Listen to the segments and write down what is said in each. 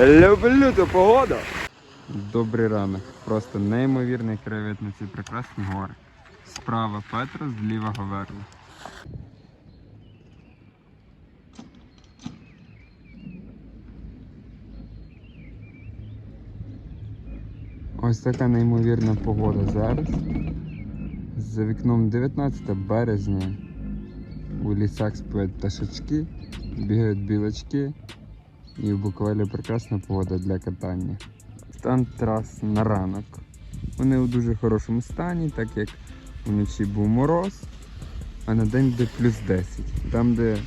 Люблю ту погоду. Добрий ранок. Просто неймовірний краєвид на ці прекрасні гори. Справа Петра, зліва Говерла. Ось така неймовірна погода зараз. За вікном 19 березня. У лісах співають пташечки, бігають білочки. І в Буковелі прекрасна погода для катання. Стан трас на ранок. Вони у дуже хорошому стані, так як вночі був мороз, а на день буде плюс 10. Там, де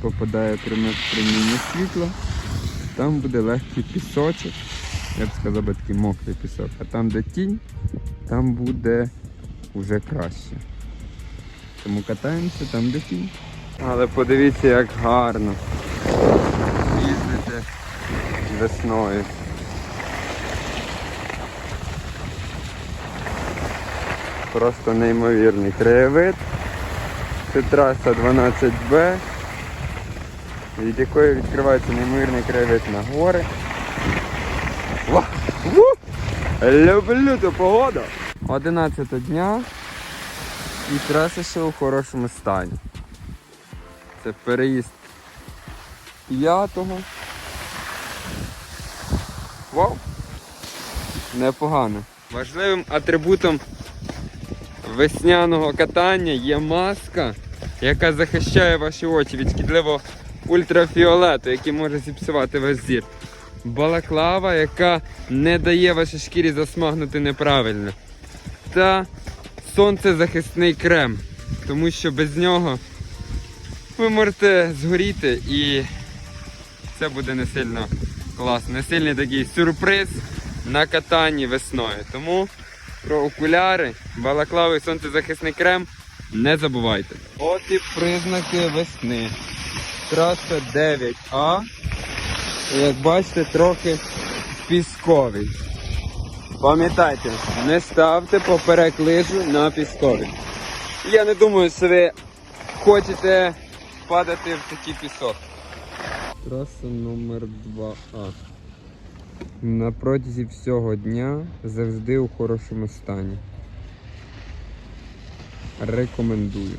попадає пряме проміння світла, там буде легкий пісочок. Я б сказав би такий мокрий пісок. А там, де тінь, там буде вже краще. Тому катаємося там, де тінь. Але подивіться, як гарно весною. Просто неймовірний краєвид. Це траса 12Б, від якої відкривається неймовірний краєвид на гори. Ва! Люблю ту погоду! 11 дня і траса ще у хорошому стані. Це переїзд п'ятого. Вау! Непогано. Важливим атрибутом весняного катання є маска, яка захищає ваші очі від шкідливого ультрафіолету, який може зіпсувати ваш зір. Балаклава, яка не дає вашій шкірі засмагнути неправильно. Та сонцезахисний крем, тому що без нього ви можете згоріти і це буде не сильно класно. Сильний такий сюрприз на катанні весною. Тому про окуляри, балаклави сонцезахисний крем не забувайте. От і признаки весни. Траса 9А. Як бачите, трохи пісковий. Пам'ятайте, не ставте поперек лижу на пісковий. Я не думаю, що ви хочете падати в такий пісок. Траса номер 2А. На протязі всього дня завжди у хорошому стані. Рекомендую.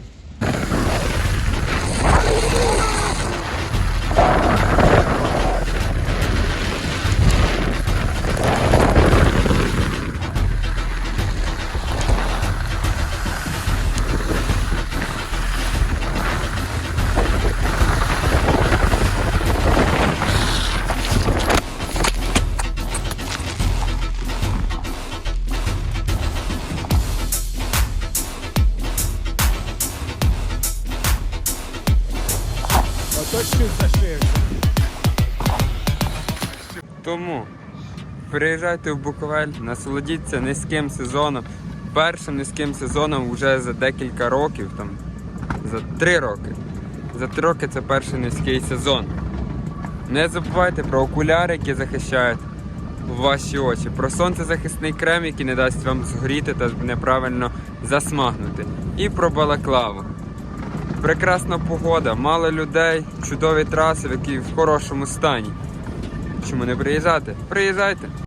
Тому приїжджайте в Буковель, насолодіться низьким сезоном. Першим низьким сезоном вже за декілька років, там, за три роки. За три роки це перший низький сезон. Не забувайте про окуляри, які захищають ваші очі, про сонцезахисний крем, який не дасть вам згоріти та неправильно засмагнути. І про балаклаву. Прекрасна погода, мало людей, чудові траси, які в хорошому стані. Чому не приїжджати? Приїжджайте!